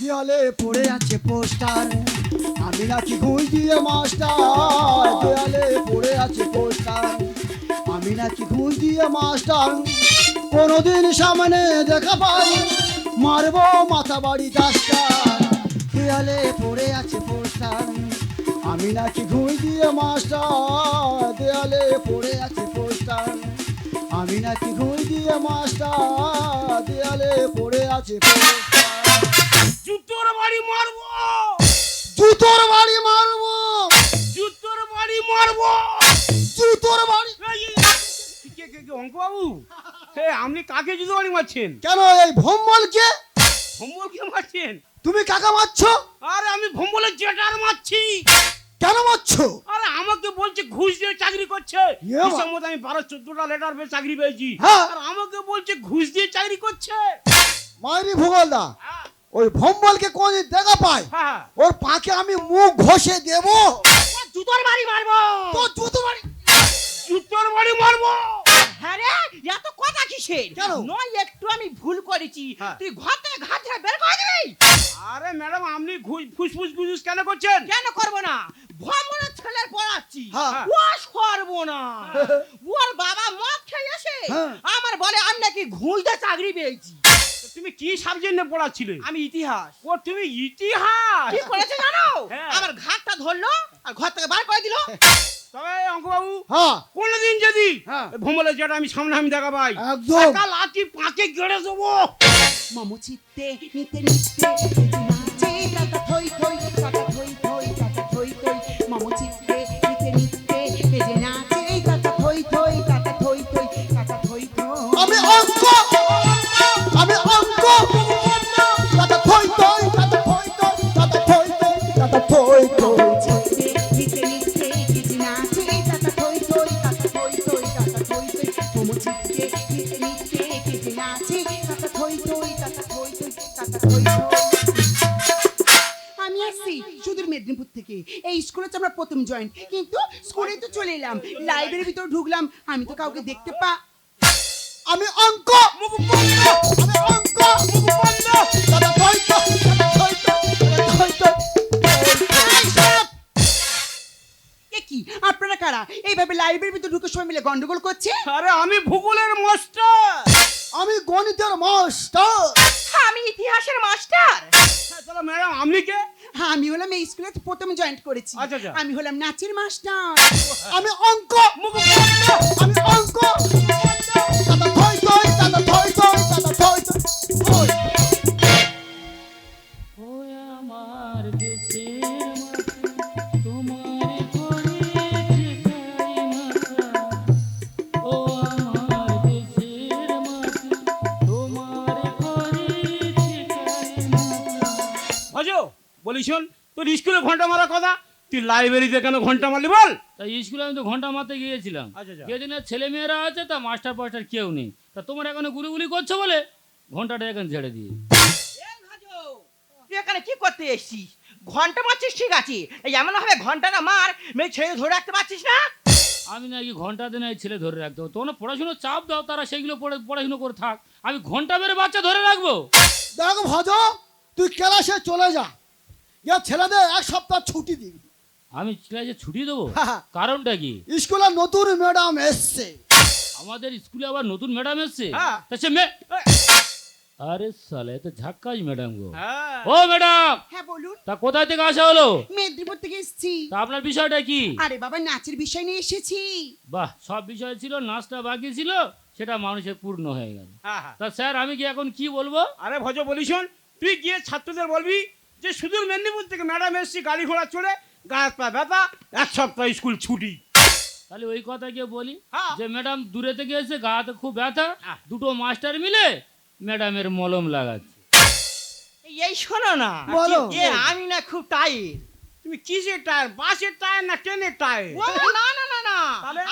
দেয়ালে পড়ে আছে পোস্টার। আমি নাকি ঘুষ দিয়ে মাস্টার, দেয়ালে পড়ে আছে পোস্টার। আমি নাকি ঘুষ দিয়ে মাস্টার, কোনোদিন সামনে দেখা পাই, মারবো মাথা বাড়ি ডাস্টার দেয়ালে পড়ে আছে পোস্টার, আমি নাকি ঘুষ দিয়ে মাস্টার, দেয়ালে পড়ে আছে পোস্টার। আমি নাকি ঘুষ দিয়ে মাস্টার, দেয়ালে পড়ে আছে পোস্টার। জুতোর বাড়ি মারবো। জুতোর বাড়ি মারবো। জুতোর বাড়ি মারবো। জুতোর বাড়ি কে কে কে অঙ্ক বাবু হে আপনি কাকে জুতো বাড়ি মারছেন? কেন এই ভম্বলকে? ভম্বলকে মারছেন? তুমি কাকা মারছো? আরে আমি ভম্বলের জেটার মারছি। কেন মারছো? আরে আমাকে বলছে ঘুষ দিয়ে চাকরি করছে। এ বাবা। হিসাব মতো আমি বারো চোদ্দটা লেটার পেয়ে চাকরি পেয়েছি। হ্যাঁ। আর আমাকে বলছে ঘুষ দিয়ে চাকরি করছে। মাইরি ভূগোলদা। হ্যাঁ, ওই ভম্বলকে কোন দেখা পায়? হ্যাঁ ওর পাকে আমি মুখ ঘষে দেব। জুতোর বাড়ি মারবো। তো জুতো বাড়ি জুতোর বাড়ি মারবো। হ্যাঁ এত কথা কিসের? কেন? নয় একটু আমি ভুল করেছি। হ্যাঁ। তুই ঘর থেকে ঘাট ছেড়ে বের করে দিবি? আরে ম্যাডাম আপনি ঘুষ ফুসফুস ঘুষ কেন করছেন? কেন করব না? ভ্রমণের ছেলের পড়াচ্ছি। হ্যাঁ। ও সরবো না। ওর বাবা মদ খেয়ে এসে হ্যাঁ। আমার বলে আমি নাকি ঘুষ দিয়ে চাকরি পেয়েছি। তুমি কি সাবজেক্ট নিয়ে পড়াচ্ছিলে? আমি ইতিহাস। ও তুমি ইতিহাস! কি করেছে জানো? হ্যাঁ। আমার ঘাটটা ধরলো আর ঘর থেকে বার করে দিল। তবে অঙ্কবাবু হ্যাঁ। কোনদিন যদি হ্যাঁ। যেটা আমি সামনে আমি দেখা পাই একদম। আতি পাকে গেড়ে দেবো। মম চিত্তে নিতে নিতে নাচে টাটা থই থই টাটা থই থই টাটা থই থই। মম চিত্তে নিতে নিতে বেজে নাচে টাটা থই থই টাটা থই থই টাটা থই থই। আমি অঙ্ক টাটা থই থই। আমি আসছি সুদূর মেদিনীপুর থেকে। এই স্কুলে তো আমরা প্রথম জয়েন কিন্তু স্কুলে তো চলে এলাম। লাইব্রেরির ভিতর ঢুকলাম। আমি তো কাউকে দেখতে পা আমি অঙ্ক! মুখ বন্ধ! আমি অঙ্ক! মুখ বন্ধ! আপনারা কারা এইভাবে লাইব্রেরির ভিতর ঢুকে সবাই মিলে গন্ডগোল করছে আরে আমি ভূগোলের মাস্টার আমি গণিতের মাস্টার আমি ইতিহাসের মাস্টার হ্যাঁ, তাহলে ম্যাডাম আপনি কে হ্যাঁ আমি হলাম এই স্কুলে প্রথম জয়েন করেছি আচ্ছা, আচ্ছা। আমি হলাম নাচের মাস্টার আমি অঙ্ক আমি অঙ্ক দাদা থই থই দাদা থই থই দাদা থই থই বলি তোর স্কুলে ঘণ্টা মারা কথা? তুই লাইব্রেরিতে কেন ঘণ্টা মারলি বল? তা স্কুলে আমি তো ঘণ্টা মারতে গিয়েছিলাম। আচ্ছা, আচ্ছা। না ছেলে মেয়েরা আছে তা মাস্টার ফাস্টার কেউ নেই। তা তোমার এখানে গুলিগুলি করছ বলে? ঘন্টাটা এখানে ছেড়ে দিয়ে তুই এখানে কি করতে এসছিস? ঘণ্টা মারছিস ঠিক আছে। এই এমন হবে ঘন্টাটা মার মেয়ে ছেড়ে ধরে রাখতে পারছিস না? আমি নাকি ঘণ্টা দিনে ছেলে ধরে রাখতে হবে তোমরা পড়াশুনো চাপ দাও তারা সেইগুলো পড়ে পড়াশুনো করে থাক। আমি ঘণ্টা মেরে বাচ্চা ধরে রাখব? দেখ ভজ তুই ক্লাসে চলে যা। ইয়া ছেলেদের এক সপ্তাহ ছুটি দিবি। আমি ক্লাসে ছুটি দেবো। কারণটা কি? স্কুলে নতুন ম্যাডাম এসছে। আমাদের স্কুলে আবার নতুন ম্যাডাম এসছে। তা সে আরে সালে তো ম্যাডাম গো। ও ম্যাডাম হ্যাঁ বলুন। তা কোথায় থেকে আসা হলো? মেদিনীপুর থেকে এসেছি। তা আপনার বিষয়টা কি? আরে বাবা নাচের বিষয় নিয়ে এসেছি। বাহ সব বিষয় ছিল নাচটা বাকি ছিল সেটা মানুষের পূর্ণ হয়ে গেল। তা স্যার আমি কি এখন কি বলব? আরে ভজ বলি শোন তুই গিয়ে ছাত্রদের বলবি যে সুদূর মেদিনীপুর থেকে ম্যাডাম এসছি গাড়ি ঘোড়া চড়ে গায়ে পা ব্যথা এক সপ্তাহ স্কুল ছুটি। তাহলে ওই কথা গিয়ে বলি হ্যাঁ। যে ম্যাডাম দূরে থেকে এসে গাতে খুব ব্যথা হ্যাঁ। দুটো মাস্টার মিলে ম্যাডামের মলম লাগাচ্ছে। এই শোনো না বলো। এ আমি না খুব টাইট তুমি কিসের টায়ার বাসের টায়ার না ট্রেনের টায়ার না না না না।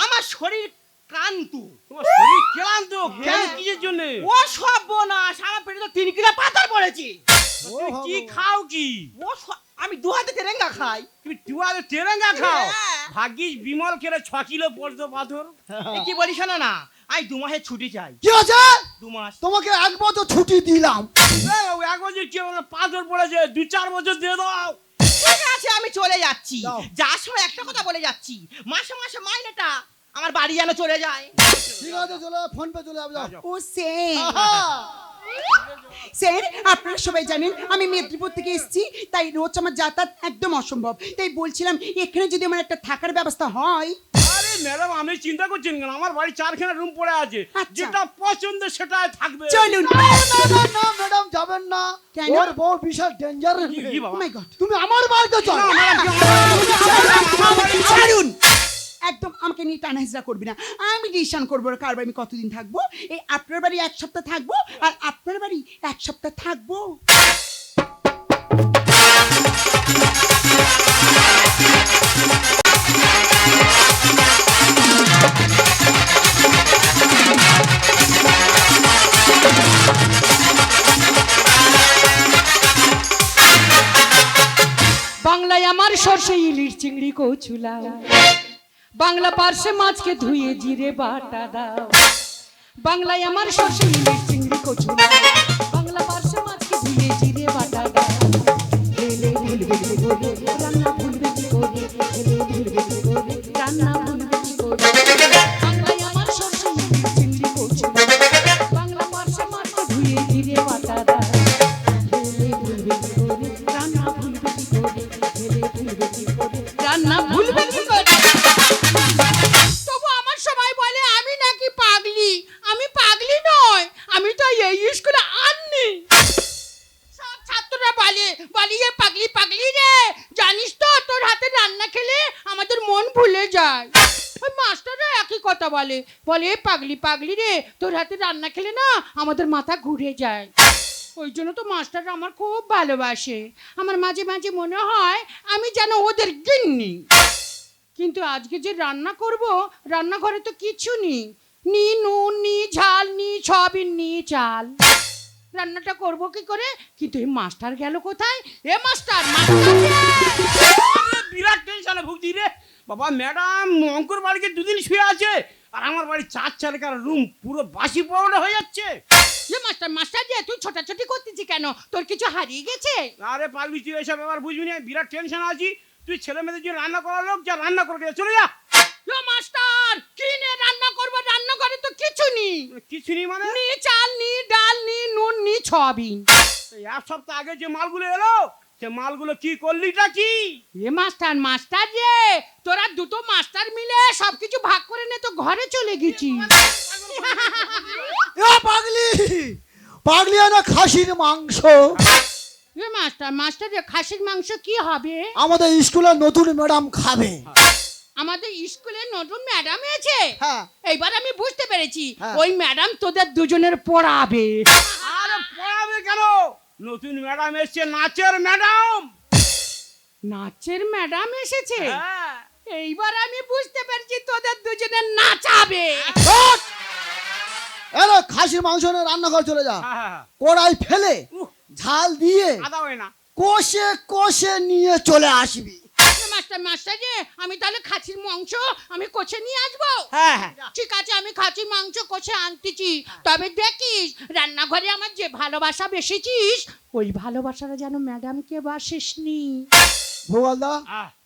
আমার শরীর ক্লান্ত। তোমার শরীর ক্লান্ত? কেন হ্যাঁ। কিসের জন্য? ও সব না আমার পেটে তো তিন কিলো পাথর পড়েছে। কি খাও কি? ও আমি দু হাতে তেরেঙ্গা খাই। তুমি টুয়ালে তেরেঙ্গা খাও? হ্যাঁ। ভাগ্যিস বিমল খেলে ছ কিলো পড়তো পাথর। কি বলি শোনো না? আমি দু মাসের ছুটি চাই। কি আছে দু মাস। তোমাকে এক বছর ছুটি দিলাম। এক বছর কি পাথর পড়েছে দু চার বছর দিয়ে দাও। ঠিক আছে আমি চলে যাচ্ছি। যার সময় একটা কথা বলে যাচ্ছি। মাসে মাসে মাইনেটা আমার বাড়ি যেন চলে যায়। ঠিক আছে চলে ফোন পে চলে যাবে যাও। ও আহা! স্যার আপনারা সবাই জানেন আমি মেদিনীপুর থেকে এসেছি তাই রোজ আমার যাতায়াত একদম অসম্ভব তাই বলছিলাম এখানে যদি আমার একটা থাকার ব্যবস্থা হয় আরে ম্যাডাম আমি চিন্তা করছেন কেন আমার বাড়ি চারখানা রুম পড়ে আছে আচ্ছা। যেটা পছন্দ সেটা থাকবে চলুন ম্যাডাম যাবেন না কেন? ওর বউ বিশাল ডেঞ্জার তুমি আমার বাড়িতে চল ছাড়ুন আমাকে নিয়ে টানা হেজরা করবি না। আমি ডিসিশন করব কার বাড়ি আমি কতদিন থাকব। এই আপনার বাড়ি এক সপ্তাহ থাকব আর আপনার বাড়ি এক সপ্তাহ থাকব। বাংলায় আমার সর্ষে, ইলিশ, চিংড়ি, কচুলা। বাংলা পার্শ্বে মাছকে ধুয়ে জিরে বাটা দাও। বাংলায় আমার সর্ষে, মিলের চিংড়ি, কচু বাংলা পার্শ্বে মাছকে ধুয়ে জিরে বাটা দাও। যায়। ওই জন্য তো মাস্টাররা আমার খুব ভালোবাসে। আমার মাঝে মাঝে মনে হয় আমি যেন ওদের গিন্নি। কিন্তু আজকে যে রান্না করব, রান্নাঘরে তো কিছু নেই। নি নুন, নি ঝাল, নি সয়াবিন, নি চাল। রান্নাটা করব কি করে? কিন্তু এই মাস্টার গেল কোথায়? এ মাস্টার মাস্টার বিরাট টেনশনে ভুগছি রে। বাবা, ম্যাডাম, অঙ্কুর বাড়িতে দুদিন শুয়ে আছে। আর আমার বাড়ি চার চারকার রুম পুরো বাসি পড়ে হয়ে যাচ্ছে। এ মাস্টার মাস্টার যে তুই ছোটাছুটি করতেছি কেন? তোর কিছু হারিয়ে গেছে? আরে পাগলি তুই এসব এবার বুঝবি না বিরাট টেনশন আছি। তুই ছেলে মেয়েদের জন্য রান্না করার লোক যা রান্না করে দিয়ে চলে যা। এ মাস্টার কি নে রান্না করব? রান্নাঘরে তো কিছু নেই। কিছু নেই মানে? নি চাল নি ডাল নি নুন নি সয়াবিন। এক সপ্তাহ আগে যে মালগুলো এলো সে মালগুলো কি করলিটা কি? এ মাস্টার মাস্টার যে তোরা দুটো মাস্টার মিলে সবকিছু ভাগ করে নে তো ঘরে চলে গেছি। এ পাগলি পাগলি না খাসির মাংস। এ মাস্টার মাস্টার যে খাসির মাংস কি হবে? আমাদের স্কুলে নতুন ম্যাডাম খাবে। আমাদের স্কুলে নতুন ম্যাডাম এসেছে? হ্যাঁ। এইবার আমি বুঝতে পেরেছি হ্যাঁ। ওই ম্যাডাম তোদের দুজনের পড়াবে। আরে পড়াবে কেন? নতুন ম্যাডাম এসছে নাচের ম্যাডাম। নাচের ম্যাডাম এসেছে? হ্যাঁ। এইবার আমি বুঝতে পারছি তোদের দুজনে নাচাবে। এলো খাসির মাংস নিয়ে রান্নাঘর চলে যা। হ্যাঁ, হ্যাঁ। কড়াই ফেলে ঝাল দিয়ে আদা হয় না কষে কষে নিয়ে চলে আসবি। মাস্টার মাস্টার যে আমি তাহলে খাসির মাংস আমি কষে নিয়ে আসব? হ্যাঁ হ্যাঁ। ঠিক আছে আমি খাসির মাংস কষে আনতেছি। তবে দেখিস রান্নাঘরে আমার যে ভালোবাসা বেসেছিস ওই ভালোবাসাটা যেন ম্যাডামকে বাসিস নি ভোগালদা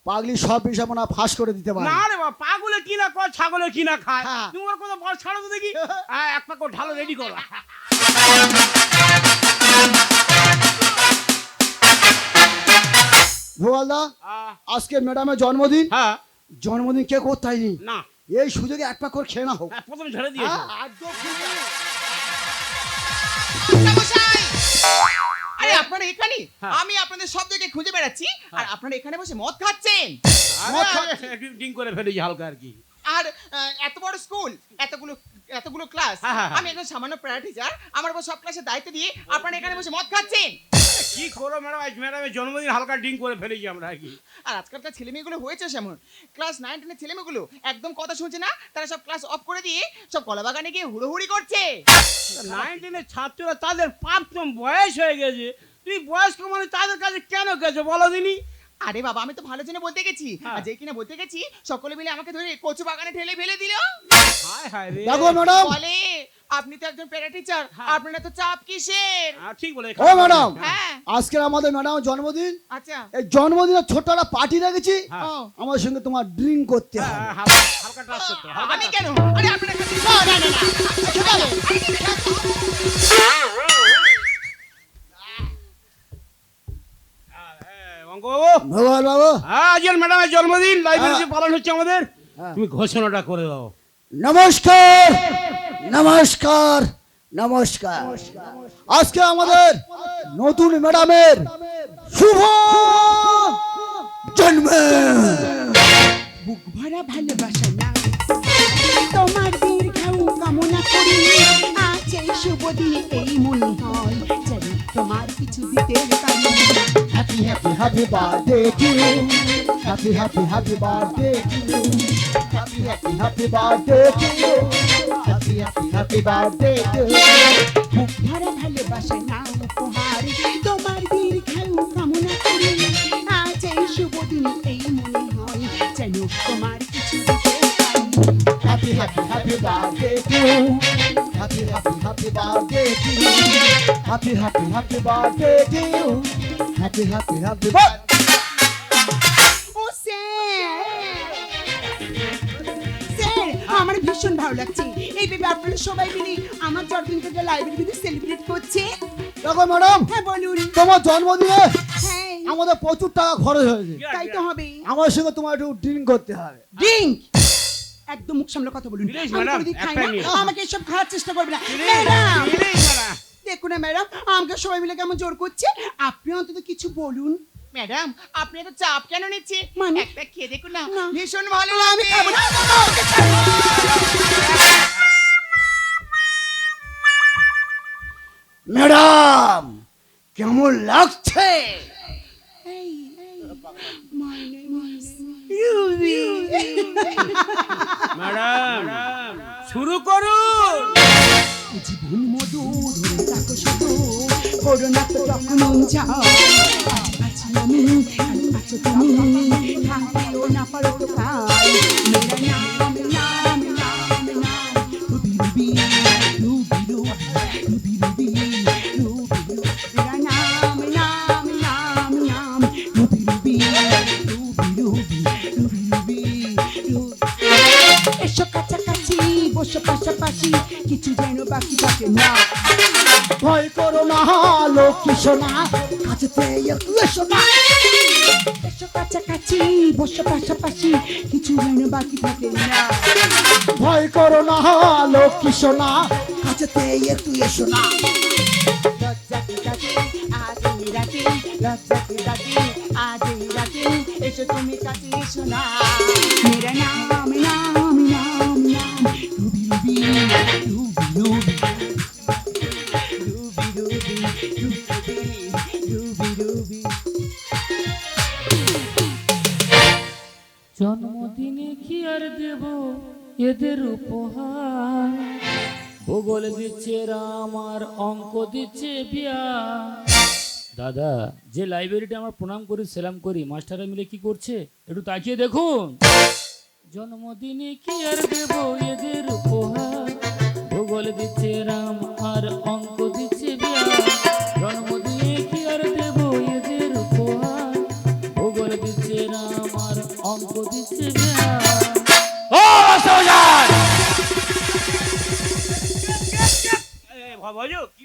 পাগলি সব বিষয় মনে ফাঁস করে দিতে পারে। না রে বাবা পাগলে কি না কর ছাগলে কি না খায়। হ্যাঁ। তুমি ওর কথা বল ছাড়ো তো দেখি। হ্যাঁ, এক পাক ঢালো রেডি করো। ভোগালদা আজকে ম্যাডামের জন্মদিন। হ্যাঁ। জন্মদিন কে না। এই সুযোগে এক পাক করে খেয়ে না হোক হ্যাঁ, প্রথম ঝেড়ে দিয়েছ। হ্যাঁ, একদম ঠিক আছে। আরে আপনারা এখানে? হ্যাঁ। আমি আপনাদের সব জায়গায় খুঁজে বেড়াচ্ছি। আর আপনারা এখানে বসে মদ খাচ্ছেন? মদ খাচ্ছে। করে ফেলেছি হালকা আর কি। আর এত বড় স্কুল এতগুলো এতগুলো ক্লাস হ্যাঁ, হ্যাঁ, হ্যাঁ। আমি একজন সামান্য প্রায় টিচার আমার উপর সব ক্লাসের দায়িত্ব দিয়ে আপনারা এখানে বসে মদ খাচ্ছেন? কি করো ম্যাডাম? আজ ম্যাডামের জন্মদিন হালকা ডিং করে ফেলেছি আমরা আর কি। আর আজকালকার ছেলে মেয়েগুলো হয়েছে সেমন। ক্লাস নাইন টেনের ছেলে মেয়েগুলো একদম কথা শুনছে না তারা সব ক্লাস অফ করে দিয়ে সব কলা বাগানে গিয়ে হুড়োহুড়ি করছে। নাইন টেনের ছাত্ররা তাদের প্রাপ্তম বয়স হয়ে গেছে। তুই বয়স্ক মানে তাদের কাছে কেন গেছো বলো দিনি? আরে বাবা আমি তো ভালো জন্য বলতে গেছি হ্যাঁ। আর যে কিনা বলতে গেছি সকলে মিলে আমাকে ধরে কচু বাগানে ঠেলে ফেলে দিল হায় হায় রে দেখো ম্যাডাম বলে আপনি তো একজন প্যারা টিচার হ্যাঁ। আপনার তো চাপ কিসের হ্যাঁ, ঠিক বলে ও ম্যাডাম হ্যাঁ আজকে আমাদের ম্যাডাম জন্মদিন আচ্ছা এই জন্মদিনের ছোট্ট একটা পার্টি রেখেছি হ্যাঁ। আমার সঙ্গে তোমার ড্রিঙ্ক করতে হবে হ্যাঁ, হালকা ট্রাস্ট করতে হবে, আমি কেন আরে আপনার না না না না আচ্ছা, চলো। হ্যাঁ, অঙ্কবাবু ভগবান বাবু হ্যাঁ আজকের ম্যাডামের জন্মদিন লাইব্রেরিতে হ্যাঁ। পালন হচ্ছে আমাদের। হ্যাঁ। তুমি ঘোষণাটা করে দাও। নমস্কার নমস্কার নমস্কার। আজকে আমাদের নতুন ম্যাডামের শুভ জন্ম। বুক ভরা ভালোবাসা না তোমার দীর্ঘায়ু কামনা করি এই শুভ দিনে এই মনে হয় যেন তোমার কিছু দিতে পারি happy happy happy birthday to happy happy happy birthday to happy happy happy birthday to happy happy happy birthday to বুক ভরা ভালোবাসা না উপহার তোমার দীর্ঘায়ু কামনা করি আজ এই শুভ দিনে এই মনে হয় যেন তোমার কিছু দিতে পারি happy happy happy birthday to happy happy happy birthday to happy happy happy birthday to happy happy happy O sir sir আমার ভীষণ ভালো লাগছে। এই ভেবে আপনারা সবাই মিলে আমার জন্মদিনটা লাইব্রেরিতে সেলিব্রেট করছে। দেখো ম্যাডাম হ্যাঁ বলুন। তোমার জন্মদিনে হ্যাঁ। আমাদের প্রচুর টাকা খরচ হয়েছে। তাই তো হবে। আমার সঙ্গে তোমার একটু ড্রিঙ্ক করতে হবে। ড্রিঙ্ক একদম মুখ সামলে কথা বলুন। আমাকে এসব খাওয়ার চেষ্টা করবে না। ম্যাডাম! দেখুন না ম্যাডাম আমাকে সবাই মিলে কেমন জোর করছে। আপনি অন্তত কিছু বলুন। ম্যাডাম আপনি এত চাপ কেন নিচ্ছে মানে? একটা খেয়ে দেখুন না। না। ভীষণ ভালো আমি লাগবে খাব না। ম্যাডাম কেমন লাগছে এই, এই, my name is Ruby. Madam, শুরু করুন। জীবন মধুর ধরে শত করোনা তো তখন যাও আমি আছো তুমি। থাকিও না পারো তো কাল মেরা নাম বসো পাশাপাশি, কিছু যেন বাকি থাকে না। ভয় করো না, লক্ষ্মী সোনা কাছেতে একটু এসো না। এসো কাছাকাছি, বসো পাশাপাশি, কিছু যেন বাকি থাকে না। ভয় করো না, লক্ষ্মী সোনা কাছেতে একটু এসো না। লজ্জাকে এই এসো তুমি কাছে এসো না। ভূগোল দিচ্ছে, রাম আর অঙ্ক দিচ্ছে, বিয়া। দাদা, যে লাইব্রেরিটা আমরা প্রণাম করি, সেলাম করি, মাস্টাররা মিলে কি করছে? একটু তাকিয়ে দেখুন। জন্মদিনে কি আর দেব এদের উপহার? ভূগোল দিচ্ছে, রাম আর অঙ্ক দিচ্ছে, বিয়া। জন্মদিনে কি আর দেব এদের উপহার? ভূগোল দিচ্ছে, রাম আর অঙ্ক দিচ্ছে, বিয়া। ও কি?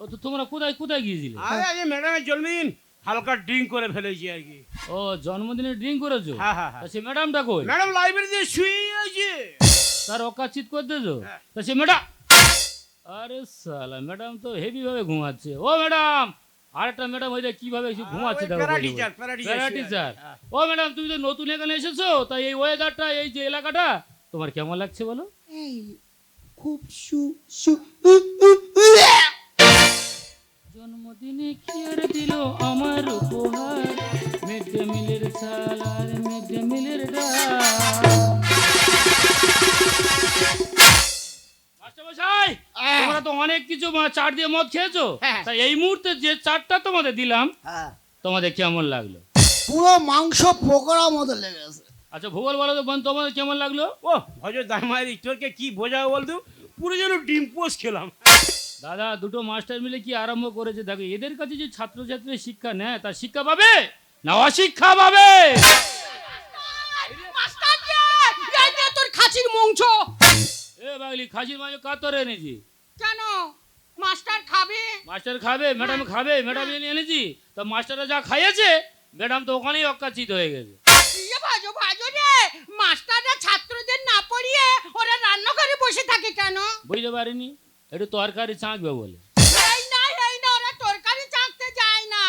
ও তো তোমরা কোথায় কোথায় গিয়েছিলে? আরে আজ ম্যাডামের জন্মদিন হালকা ড্রিঙ্ক করে ফেলেছি আর কি। ও জন্মদিনে ড্রিঙ্ক করেছ? হ্যাঁ, হ্যাঁ, হ্যাঁ। সে ম্যাডামটা কই? ম্যাডাম লাইব্রেরিতে শুয়ে আছে। তার অকাচিত করে। তা সে ম্যাডাম আরে সালা ম্যাডাম তো হেভি ভাবে ঘুমাচ্ছে। ও ম্যাডাম! আরেকটা ম্যাডাম ওই দেখ কীভাবে একটু ঘুমাচ্ছে দেখো প্যারা টিচার। ও ম্যাডাম তুমি তো নতুন এখানে এসেছ? তাই এই ওয়েদারটা এই যে এলাকাটা তোমার কেমন লাগছে বলো? এই খুব সু সু জন্মদিনে কি আর দিল আমার উপহার। মিড ডে মিলের চাল আর মিড ডে মিলের তোমরা তো অনেক কিছু চাট দিয়ে মদ খেয়েছো। হ্যাঁ। তাই এই মুহূর্তে যে চাটটা তোমাদের দিলাম হ্যাঁ। তোমাদের কেমন লাগল? পুরো মাংস পোকড়া মতো লেগেছে। আচ্ছা ভূগোল বলো তো তোমাদের কেমন লাগল? ও ভজ দামারি তোকে কি বোঝাবো বলতো? পুরো যেন ডিম পোস্ট খেলাম। দাদা দুটো মাস্টার মিলে কি আরম্ভ করেছে? দেখো এদের কাছে যে ছাত্রছাত্রী শিক্ষা নেয় তার শিক্ষা পাবে না অশিক্ষা পাবে? তোর খাসির মাংস এ বাগলি খাসির মাংস কাতরে এনেছি? কেন? মাস্টার খাবে? মাস্টার খাবে ম্যাডাম খাবে ম্যাডাম এনে এনেছি। তো মাস্টাররা যা খাইয়েছে ম্যাডাম তো ওখানেই অকাচিত হয়ে গেছে। ইয়ে ভাজো ভাজো রে। মাস্টাররা ছাত্রদের পড়িয়ে ওরা রান্নাঘরে বসে থাকে কেন? বুঝতে পারিনি। একটু তরকারি চাঁকবে বলে। এই না এই না ওরা তরকারি চাকতে যায় না।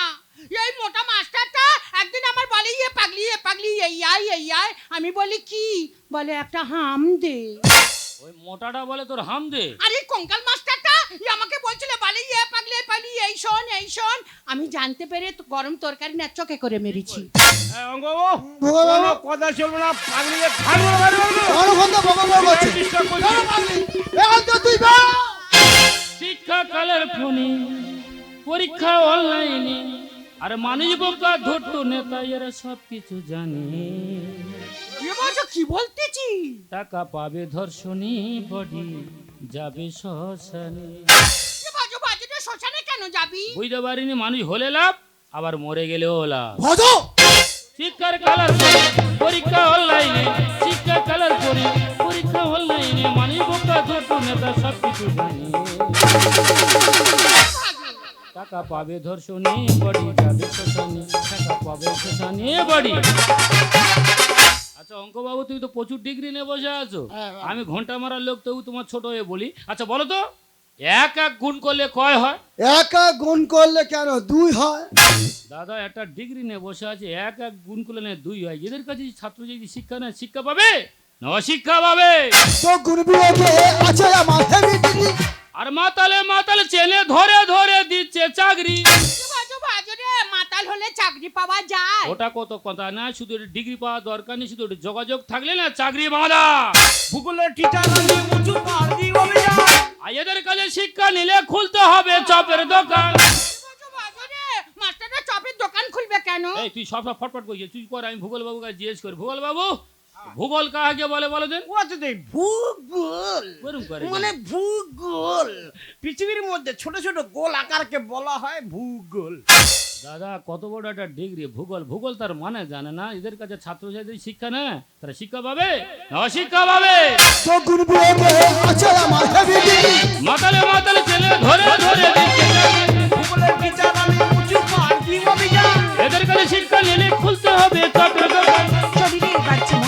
এই মোটা মাস্টারটা একদিন আমার বলে ইয়ে পাগলি ইয়ে পাগলি এই আয় এই আয়। আমি বলি কি? বলে একটা হাম দে। ওই মোটাটা বলে তোর হাম দে আরে কঙ্কাল মাস্টারটা ই আমাকে বলছিল বলে ইয়ে পাগলি এ পাগলি এই শোন এই শোন। আমি জানতে পেরে তো গরম তরকারি না চোখে করে মেরেছি। কথা চলবে না পাগলিকে ফাড়বো না ফাড়বো না। অনেকক্ষণ তো বকা বকা করছে Disturb করছিস। এখন তো তুই বেরো। শিক্ষা কালের ফোনে পরীক্ষা অনলাইনে আর মানুষ বোকা ধরতো নেতা এরা সব কিছু জানে। এ বলছো কি বলতেছি? টাকা পাবে ধর্ষণী বডি যাবে শ্মশানে। বাজু বাজুটা শ্মশানে কেন যাবি? বুঝতে পারিনি মানুষ হলে লাভ আবার মরে গেলেও লাভ। ভজ শিক্ষার কালার পরে পরীক্ষা অনলাইনে শিক্ষা কালার পরে পরীক্ষা অনলাইনে মানুষ বোকা ধরতো নেতা সব কিছু জানে। টাকা পাবে ধর্ষণী বডি যাবে শ্মশানে টাকা পাবে শ্মশানে বডি। আচ্ছা অঙ্ক বাবু তুমি তো প্রচুর ডিগ্রি নিয়ে বসে আছো। আমি ঘণ্টা মারার লোক তবু তোমার ছোট হয়ে বলি। আচ্ছা বলো তো এক এক গুণ করলে কয় হয়? এক এক গুণ করলে কেন দুই হয়? দাদা একটা ডিগ্রি নিয়ে বসে আছে এক এক গুণ করলে না দুই হয়। এদের কাছে ছাত্র যদি শিক্ষা নেয় শিক্ষা পাবে না অশিক্ষা পাবে? তো গুণ বিয়োগে আছে আমার আর মাতালে মাতালে চেনে ধরে ধরে দিচ্ছে চাকরি। মাতাল হলে চাকরি পাওয়া যায়। ওটা কত কথা না শুধু ডিগ্রি পাওয়া দরকার নেই শুধু যোগাযোগ থাকলে না চাকরি বাঁধা। ভূগোলের টিচার আমি উঁচু পাহাড় দিয়ে হবে যা। আর এদের কাছে শিক্ষা নিলে খুলতে হবে চপের দোকান। চপের দোকান খুলবে কেন? এই তুই সব সব ফটফট করছিস তুই কর আমি ভূগোল বাবুকে জিজ্ঞেস করি। ভূগোল বাবু ভূগোল কাকে বলে বলে দেন ও ভূগোল। মানে ভূগোল। পৃথিবীর মধ্যে ছোট ছোট গোল আকারকে বলা হয় ভূগোল। দাদা কত বড় একটা ডিগ্রি ভূগোল। ভূগোল তার মানে জানে না। এদের কাছে ছাত্রছাত্রী শিক্ষা নেয় তারা শিক্ষা পাবে অশিক্ষা পাবে? মাতালে মাতালে ছেলে ধরে ধরে। এদের কাছে শিক্ষা নিলে খুলতে হবে। চপের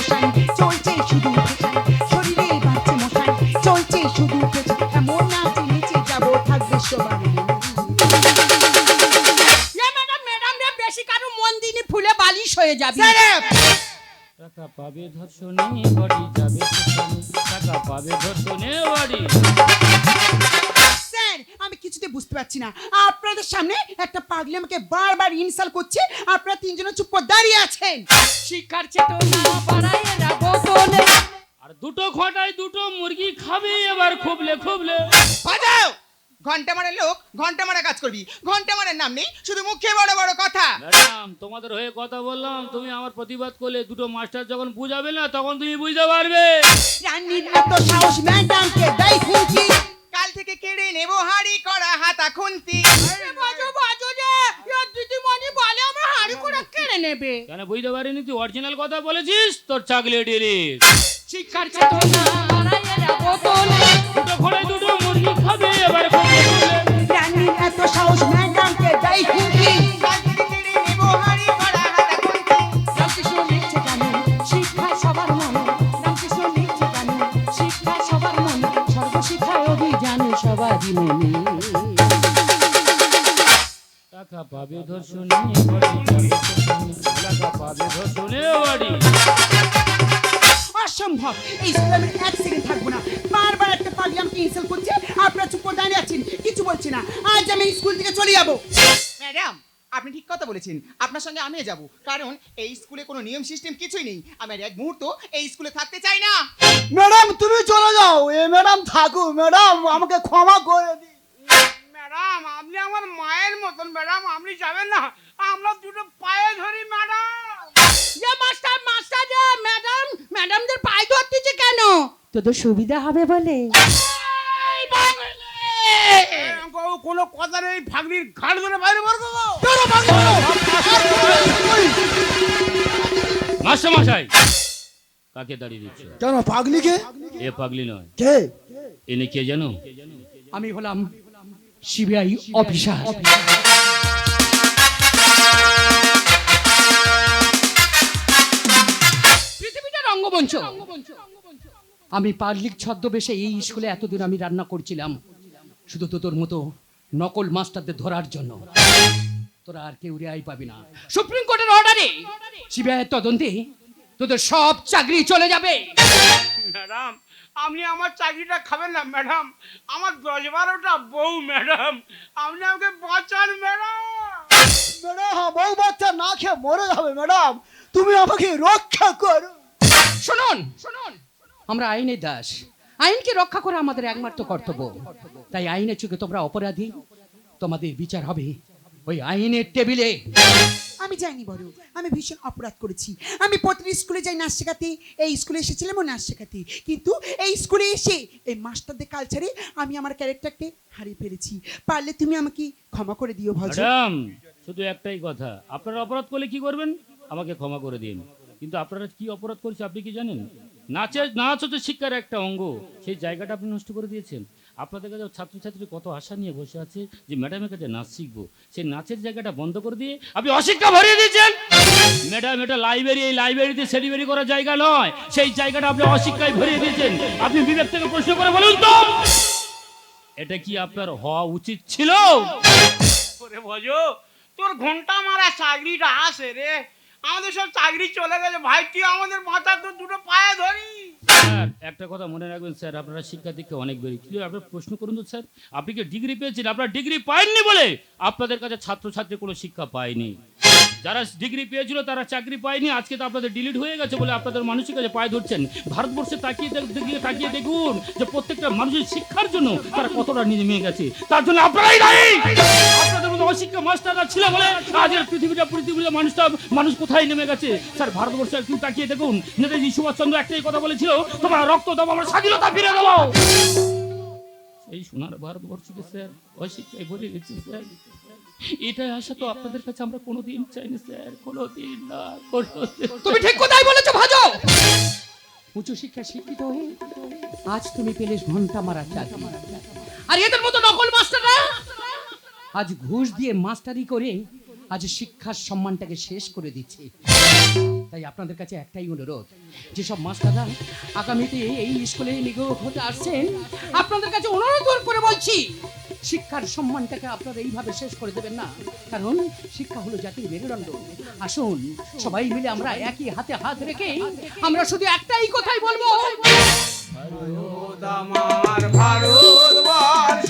মশান চলছে শুধু শরীরে বাড়ছে মশান চলছে শুধু এমন নাচে নেচে যাব থাকবে সবার ম্যাডাম ম্যাডাম রে বেশি কারও মন দিনি ফুলে বালিশ হয়ে যাবে। টাকা পাবে ধর্ষণে বাড়ি যাবে। টাকা পাবে ধর্ষণে বাড়ি। পারছি না। আপনাদের সামনে একটা পাগলি আমাকে বারবার ইনসাল করছে। আপনারা তিনজনে চুপ করে দাঁড়িয়ে আছেন। শিক্ষার চেতনা বাড়ায় এরা বোতলে আর দুটো খোঁটায় দুটো মুরগি খাবে এবার খুবলে খুবলে। বাজাও! ঘণ্টা মারার লোক ঘণ্টা মারা কাজ করবি। ঘণ্টা মারার নাম নেই শুধু মুখে বড় বড় কথা। ম্যাডাম তোমাদের হয়ে কথা বললাম তুমি আমার প্রতিবাদ করলে দুটো মাস্টার যখন বুঝাবে না তখন তুমি বুঝতে পারবে। রানীর এত সাহস ম্যাডামকে দেয় হুমকি কাল থেকে কেড়ে নেব হাড়ি করা হাতা খুন্তি। এ বাজু বাজু দিদিমণি বলে আমরা হাড়ি করে কেড়ে নেবে। কেন বুঝতে পারিনি তুই অরিজিনাল কথা বলেছিস? তোর চাকলি ডিলিস শিক্ষার চেতনা বাড়ায় দুটো ঘোড়ায় দুটো মুরগি খাবে এবার বলেছেন আপনার সঙ্গে আমি যাব কারণ এই স্কুলে কোনো নিয়ম সিস্টেম কিছুই নেই। আমি এক মুহূর্ত এই স্কুলে থাকতে চাই না। ম্যাডাম তুমি চলে যাও। এ ম্যাডাম থাকো ম্যাডাম আমাকে ক্ষমা করে দিন। ম্যাডাম আপনি আমার মায়ের মতন ম্যাডাম আপনি যাবেন না। আমরা দুটো পায়ে ধরি ম্যাডাম। যে মাস্টার মাস্টার যে ম্যাডাম ম্যাডামদের পায়ে ধরতেছে কেন? তোদের সুবিধা হবে বলে। কোনো কথা নেই ফাগলির ঘাট ধরে বাইরে বলব কাকে দাঁড়িয়ে দিচ্ছ? কেন পাগলিকে এ পাগলি নয়। কে? এনে কে জানো আমি হলাম সিবিআই অফিসার। পৃথিবীটা রঙ্গমঞ্চ। আমি পাবলিক ছদ্মবেশে এই স্কুলে এতদিন আমি রান্না করছিলাম। শুধু তো তোর মতো নকল মাস্টারদের ধরার জন্য। তোরা আর কেউ রেহাই পাবি না। সুপ্রিম কোর্টের অর্ডারে সিবিআই তদন্তে তোদের সব চাকরি চলে যাবে। ম্যাডাম আপনি আমার চাকরিটা খাবেন না ম্যাডাম। আমার দশ বারোটা বউ ম্যাডাম। আপনি আমাকে বাঁচান ম্যাডাম। ম্যাডাম বউ বাচ্চা না খেয়ে মরে যাবে ম্যাডাম। তুমি আমাকে রক্ষা করো। শুনুন শুনুন আমরা আইনের দাস। আইনকে রক্ষা করা আমাদের একমাত্র কর্তব্য। তাই আইনের চোখে তোমরা অপরাধী তোমাদের বিচার হবে। ওই আইনের টেবিলে। আমি যাইনি বড় আমি ভীষণ অপরাধ করেছি। আমি প্রতিদিন স্কুলে যাই নাচ শেখাতে এই স্কুলে এসেছিলাম ও নাচ শেখাতে। কিন্তু এই স্কুলে এসে এই মাস্টারদের কালচারে আমি আমার ক্যারেক্টারকে হারিয়ে ফেলেছি। পারলে তুমি আমাকে ক্ষমা করে দিও ভজ। ম্যাডাম শুধু একটাই কথা। আপনারা অপরাধ করলে কি করবেন? আমাকে ক্ষমা করে দিন। কিন্তু আপনারা কি অপরাধ করেছে আপনি কি জানেন? নাচের নাচ হচ্ছে শিক্ষার একটা অঙ্গ। সেই জায়গাটা আপনি নষ্ট করে দিয়েছেন। আপনাদের কাছে ছাত্রছাত্রী কত আশা নিয়ে বসে আছে যে ম্যাডামের কাছে নাচ শিখব? সেই নাচের জায়গাটা বন্ধ করে দিয়ে আপনি অশিক্ষা ভরিয়ে দিয়েছেন? ম্যাডাম, এটা লাইব্রেরি এই লাইব্রেরিতে সেলিব্রেরি করার জায়গা নয়। সেই জায়গাটা আপনি অশিক্ষায় ভরিয়ে দিয়েছেন। আপনি বিবেক থেকে প্রশ্ন করে বলুন তো। এটা কি আপনার হওয়া উচিত ছিল? তোর ঘণ্টা মারা চাকরিটা আসে রে। আমাদের সব চাকরি চলে গেছে। ভাই, তুই আমাদের মাথার তো দুটো পায়ে ধরি একটা কথা মনে রাখবেন স্যার, আপনারা শিক্ষা দীক্ষা অনেক বেড়ে কি আপনার প্রশ্ন করুন তো স্যার, আপনি কি ডিগ্রি পেয়েছেন? আপনারা ডিগ্রি পাননি বলে আপনাদের কাছে ছাত্রছাত্রী কোনো শিক্ষা পায়নি। যারা ডিগ্রি পেয়েছিল, তারা চাকরি পায়নি। আজকে তো আপনাদের ডিলিট হয়ে গেছে বলে আপনাদের মানুষের কাছে পায়ে ধরছেন। ভারতবর্ষে তাকিয়ে তাকিয়ে দেখুন যে প্রত্যেকটা মানুষের শিক্ষার জন্য তারা কতটা নেমে গেছে। তার জন্য আপনারাই দায়ী! আপনাদের মতো অশিক্ষা মাস্টাররা ছিল বলে আজকের পৃথিবীটা পৃথিবীতে মানুষটা মানুষ কোথায় নেমে গেছে? স্যার, ভারতবর্ষে একটু তাকিয়ে দেখুন। নেতাজি সুভাষচন্দ্র একটাই কথা বলেছিল, তোমরা রক্ত দাও, আমরা স্বাধীনতা ফিরে দেবো। এই সোনার ভারতবর্ষকে স্যার, অশিক্ষায় ভরে গেছে, স্যার। এটাই আশা তো আপনাদের কাছে আমরা কোনোদিন চাইনি স্যার কোনোদিন না তুমি ঠিক কোথায় বলেছ ভাজো! উচ্চ শিক্ষা শিক্ষিত হয়ে আজ তুমি পেলে ঘণ্টা মারা চাকরি। আর এদের মতো নকল মাস্টাররা? আজ ঘুষ দিয়ে মাস্টারি করে আজ শিক্ষার সম্মানটাকে শেষ করে দিচ্ছে। তাই আপনাদের কাছে একটাই অনুরোধ, যেসব মাস্টাররা আগামীতে এই স্কুলে নিয়োগ হতে আসছেন, আপনাদের কাছে অনুরোধ করে বলছি, শিক্ষার সম্মানটাকে আপনারা এইভাবে শেষ করে দেবেন না। কারণ শিক্ষা হলো জাতির মেরুদণ্ড। আসুন, সবাই মিলে আমরা একই হাতে হাত রেখে আমরা শুধু একটাই কথাই বলব। ভারতবর্ষ